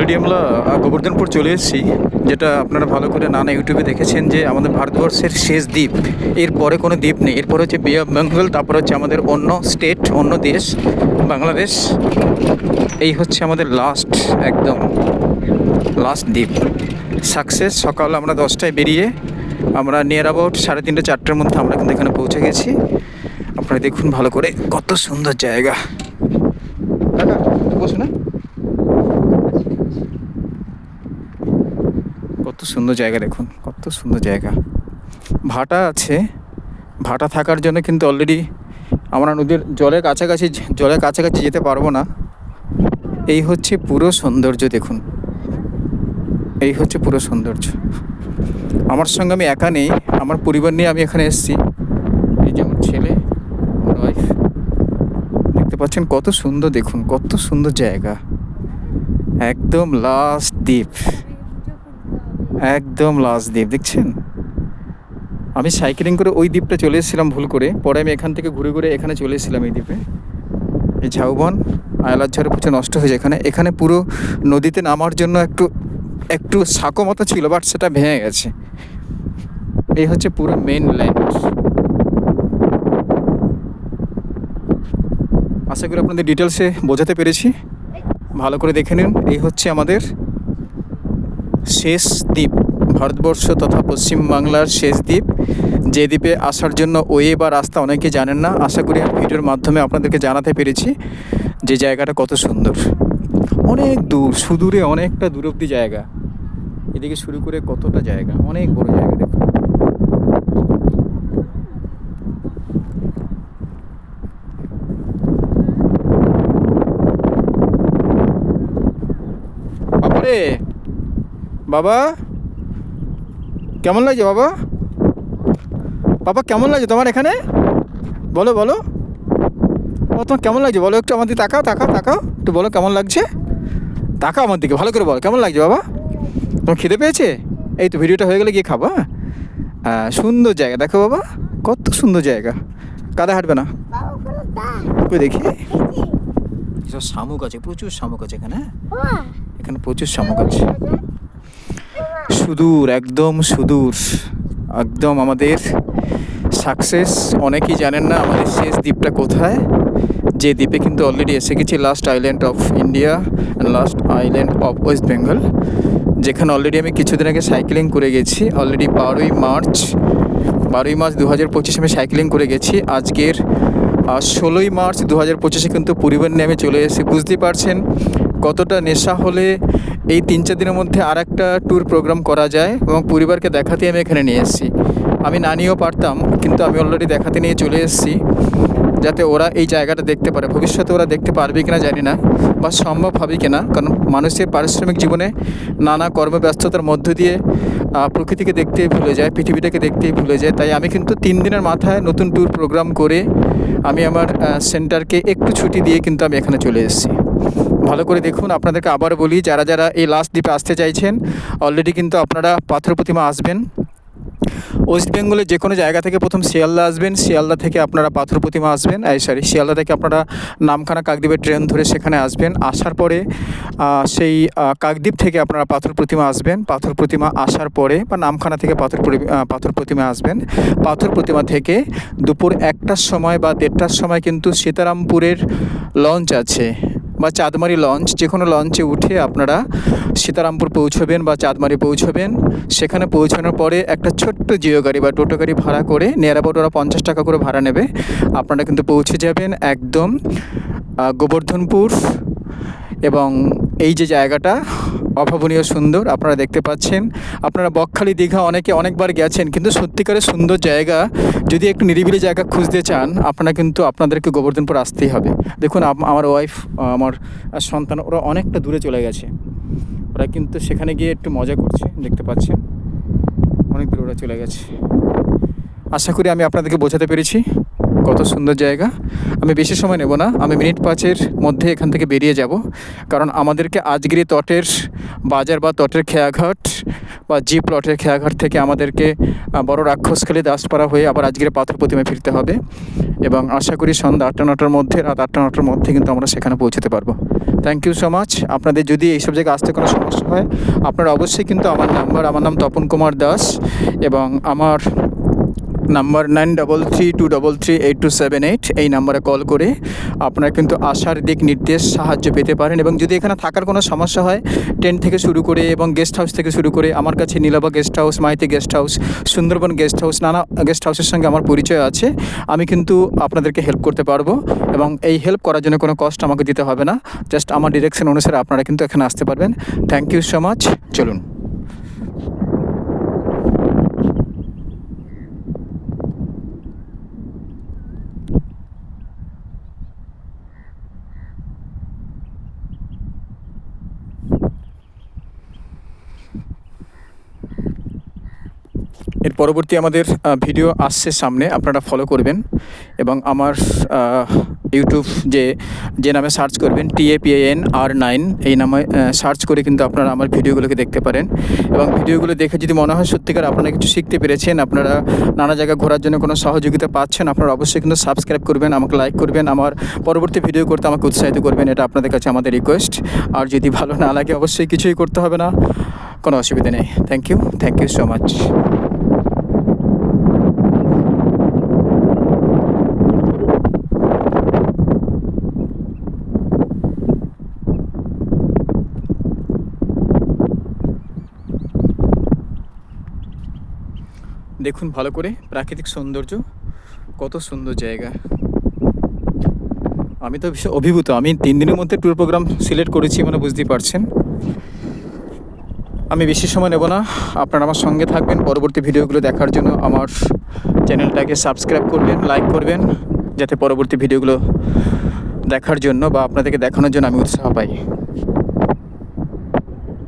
Already আমরা গোবর্ধনপুর চলে এসেছি, যেটা আপনারা ভালো করে নানা ইউটিউবে দেখেছেন যে আমাদের ভারতবর্ষের শেষ দ্বীপ। এরপরে কোনো দ্বীপ নেই। এরপরে হচ্ছে বে অফ বেঙ্গল, তারপর হচ্ছে আমাদের অন্য স্টেট অন্য দেশ, বাংলাদেশ। এই হচ্ছে আমাদের লাস্ট একদম লাস্ট দ্বীপ। সাকসেস সকাল আমরা দশটায় বেরিয়ে আমরা নিয়ার অ্যাবাউট সাড়ে তিনটে, চারটের মধ্যে আমরা কিন্তু এখানে পৌঁছে গেছি। আপনারা দেখুন ভালো করে কত সুন্দর জায়গা। বসুন না কত সুন্দর জায়গা দেখুন, কত সুন্দর জায়গা। ভাটা আছে, ভাটা থাকার জন্য কিন্তু অলরেডি আমরা নদীর জলের কাছাকাছি জলের কাছাকাছি যেতে পারব না। এই হচ্ছে পুরো সৌন্দর্য দেখুন। এই হচ্ছে পুরো সৌন্দর্য। আমার সঙ্গে আমি একা নেই, আমার পরিবার নিয়ে আমি এখানে এসেছি। এই যে আমার ছেলে আমার ওয়াইফ দেখতে পাচ্ছেন কত সুন্দর দেখুন, কত সুন্দর জায়গা। একদম লাস্ট দ্বীপ একদম লাস্ট দ্বীপ দেখছেন? আমি সাইকেলিং করে ওই দ্বীপটা চলে এসেছিলাম ভুল করে। পরে আমি এখান থেকে ঘুরে ঘুরে এখানে চলে এসেছিলাম এই দ্বীপে এই ঝাউবন আয়লার ঝড়ে প্রচুর নষ্ট হয়েছে এখানে এখানে পুরো নদীতে নামার জন্য একটু একটু সাঁকো মতো ছিল বাট সেটা ভেঙে গেছে। এই হচ্ছে পুরো মেন ল্যান্ড আশা করি আপনাদের ডিটেলসে বোঝাতে পেরেছি। ভালো করে দেখে নিন। এই হচ্ছে আমাদের শেষ দ্বীপ, ভারতবর্ষ তথা পশ্চিমবাংলার শেষ দ্বীপ। যে দ্বীপে আসার জন্য ওয়ে বা রাস্তা অনেকে জানেন না, আশা করি ভিডিওর মাধ্যমে আপনাদেরকে জানাতে পেরেছি যে জায়গাটা কত সুন্দর। অনেক দূর, সুদূরে অনেকটা দূর অব্দি জায়গা। এদিকে শুরু করে কতটা জায়গা? অনেক বড় জায়গা বাবারে বাবা? কেমন লাগছে বাবা? বাবা কেমন লাগছে তোমার এখানে? বলো বলো। ও তোমার কেমন লাগছে? বলো একটু আমার দিকে তাকাও তাকাও তাকাও। একটু বলো কেমন লাগছে? তাকাও আমার দিকে ভালো করে বলো। কেমন লাগছে বাবা? তোমার খিদে পেয়েছে? এই তো ভিডিওটা হয়ে গেলে গিয়ে খাবা হ্যাঁ? সুন্দর জায়গা। দেখো বাবা কত সুন্দর জায়গা। কাদা হাঁটবে না? দেখি। শামুক আছে প্রচুর শামুক আছে এখানে হ্যাঁ? এখানে প্রচুর শামুক সুদূর, একদম সুদূর, একদম আমাদের সাকসেস অনেকেই জানেন না আমাদের শেষ দ্বীপটা কোথায়। যে দ্বীপে কিন্তু অলরেডি এসে গেছি last island of India and last island of West Bengal যেখানে অলরেডি আমি কিছুদিন আগে সাইকেলিং করে গেছি অলরেডি বারোই মার্চ বারোই মার্চ দু হাজার পঁচিশে আমি সাইকেলিং করে গেছি। আজকের ষোলোই মার্চ দু হাজার পঁচিশে কিন্তু পরিবার নিয়ে আমি চলে এসেছি। বুঝতেই পারছেন কতটা নেশা হলে এই তিন চার দিনের মধ্যে আর একটা ট্যুর প্রোগ্রাম করা যায় এবং পরিবারকে দেখাতে আমি এখানে নিয়ে এসেছি। আমি না নিয়েও পারতাম, কিন্তু আমি অলরেডি দেখাতে নিয়ে চলে এসেছি যাতে ওরা এই জায়গাটা দেখতে পারে। ভবিষ্যতে ওরা দেখতে পারবে কিনা জানি না বা সম্ভব হবে কিনা, কারণ মানুষের পারিশ্রমিক জীবনে নানা কর্মব্যস্ততার মধ্য দিয়ে প্রকৃতিকে দেখতেই ভুলে যায়, পৃথিবীটাকে দেখতেই ভুলে যায়। তাই আমি কিন্তু তিন দিনের মাথায় নতুন ট্যুর প্রোগ্রাম করে আমি আমার সেন্টারকে একটু ছুটি দিয়ে কিন্তু আমি এখানে চলে এসেছি। ভালো করে দেখুন, আপনাদেরকে আবার বলি, যারা যারা এই লাস্ট দ্বীপে আসতে চাইছেন অলরেডি কিন্তু আপনারা পাথর প্রতিমা আসবেন। ওয়েস্ট বেঙ্গলের যে কোনো জায়গা থেকে প্রথম শিয়ালদা আসবেন। শিয়ালদা থেকে আপনারা পাথর প্রতিমা আসবেন। এই সরি শিয়ালদা থেকে আপনারা নামখানা কাকদ্বীপের ট্রেন ধরে সেখানে আসবেন। আসার পরে সেই কাকদ্বীপ থেকে আপনারা পাথর প্রতিমা আসবেন। পাথর প্রতিমা আসার পরে বা নামখানা থেকে পাথর পাথর প্রতিমা আসবেন। পাথর প্রতিমা থেকে দুপুর একটার সময় বা দেড়টার সময় কিন্তু সীতারামপুরের লঞ্চ আছে। বা চাঁদমারি লঞ্চ, যে কোনো লঞ্চে উঠে আপনারা সীতারামপুর পৌঁছবেন বা চাঁদমারি পৌঁছবেন। সেখানে পৌঁছানোর পরে একটা ছোট্ট জিও গাড়ি বা টোটো গাড়ি ভাড়া করে নিয়ার অ্যাবাউট ওরা পঞ্চাশ টাকা করে ভাড়া নেবে। আপনারা কিন্তু পৌঁছে যাবেন একদম গোবর্ধনপুর এবং এই যে জায়গাটা অভাবনীয় সুন্দর আপনারা দেখতে পাচ্ছেন। আপনারা বকখালি দীঘা অনেকে অনেকবার গেছেন, কিন্তু সত্যিকারের সুন্দর জায়গা যদি একটু নিরিবিলি জায়গা খুঁজতে চান, আপনারা কিন্তু আপনাদেরকে গোবর্ধনপুর আসতেই হবে। দেখুন, আম- আমার ওয়াইফ আমার সন্তান, ওরা অনেকটা দূরে চলে গেছে। ওরা কিন্তু সেখানে গিয়ে একটু মজা করছে, দেখতে পাচ্ছেন। অনেক দূরে ওরা চলে গেছে। আশা করি আমি আপনাদেরকে বোঝাতে পেরেছি কত সুন্দর জায়গা। আমি বেশি সময় নেব না, আমি মিনিট পাঁচের মধ্যে এখান থেকে বেরিয়ে যাব। কারণ আমাদেরকে আজগিরি তটের বাজার বা তটের খেয়াঘাট বা জি প্লটের খেয়াঘাট থেকে আমাদেরকে বড় রাক্ষসখালী দাসপাড়া হয়ে আবার আজকের পাথর প্রতিমে ফিরতে হবে এবং আশা করি সন্ধ্যা আটটা নটার মধ্যে, রাত আটটা নটার মধ্যে কিন্তু আমরা সেখানে পৌঁছতে পারব। থ্যাংক ইউ সো মাচ আপনাদের যদি এইসব জায়গায় আসতে কোনো সমস্যা হয়, আপনারা অবশ্যই কিন্তু আমার নাম্বার, আমার নাম তপন কুমার দাস এবং আমার number nine double three two double three eight two seven eight এই নাম্বারে কল করে আপনারা কিন্তু আসার দিক নির্দেশ সাহায্য পেতে পারেন এবং যদি এখানে থাকার কোনো সমস্যা হয় টেন্ট থেকে শুরু করে এবং গেস্ট হাউস থেকে শুরু করে আমার কাছে Nilaba guest house Maiti guest house Sundarban guest house নানা গেস্ট হাউসের সঙ্গে আমার পরিচয় আছে, আমি কিন্তু আপনাদেরকে হেল্প করতে পারব এবং এই হেল্প করার জন্য কোনো কষ্ট আমাকে দিতে হবে না জাস্ট আমার ডিরেকশন অনুসারে আপনারা কিন্তু এখানে আসতে পারবেন। থ্যাংক ইউ সো মাচ চলুন। এর পরবর্তী আমাদের ভিডিও আসছে সামনে, আপনারা ফলো করবেন। এবং আমার ইউটিউব যে যে নামে সার্চ করবেন টিএপিএন আর নাইন এই নামে সার্চ করে কিন্তু আপনারা আমার ভিডিওগুলোকে দেখতে পারেন। এবং ভিডিওগুলো দেখে যদি মনে হয় সত্যিকার আপনারা কিছু শিখতে পেরেছেন, আপনারা নানা জায়গায় ঘোরার জন্য কোনো সহযোগিতা পাচ্ছেন, আপনারা অবশ্যই কিন্তু সাবস্ক্রাইব করবেন, আমাকে লাইক করবেন, আমার পরবর্তী ভিডিও করতে আমাকে উৎসাহিত করবেন, এটা আপনাদের কাছে আমাদের রিকোয়েস্ট আর যদি ভালো না লাগে, অবশ্যই কিছুই করতে হবে না, কোনো অসুবিধা নেই। Thank you thank you so much দেখুন ভালো করে, প্রাকৃতিক সৌন্দর্য, কত সুন্দর জায়গা। আমি তো ভীষণ অভিভূত, আমি তিন দিনের মধ্যে ট্যুর প্রোগ্রাম সিলেক্ট করেছি মানে বুঝতেই পারছেন। আমি বেশি সময় নেব না, আপনারা আমার সঙ্গে থাকবেন, পরবর্তী ভিডিওগুলো দেখার জন্য আমার চ্যানেলটাকে সাবস্ক্রাইব করবেন লাইক করবেন, যাতে পরবর্তী ভিডিওগুলো দেখার জন্য বা আপনাদেরকে দেখানোর জন্য আমি উৎসাহ পাই।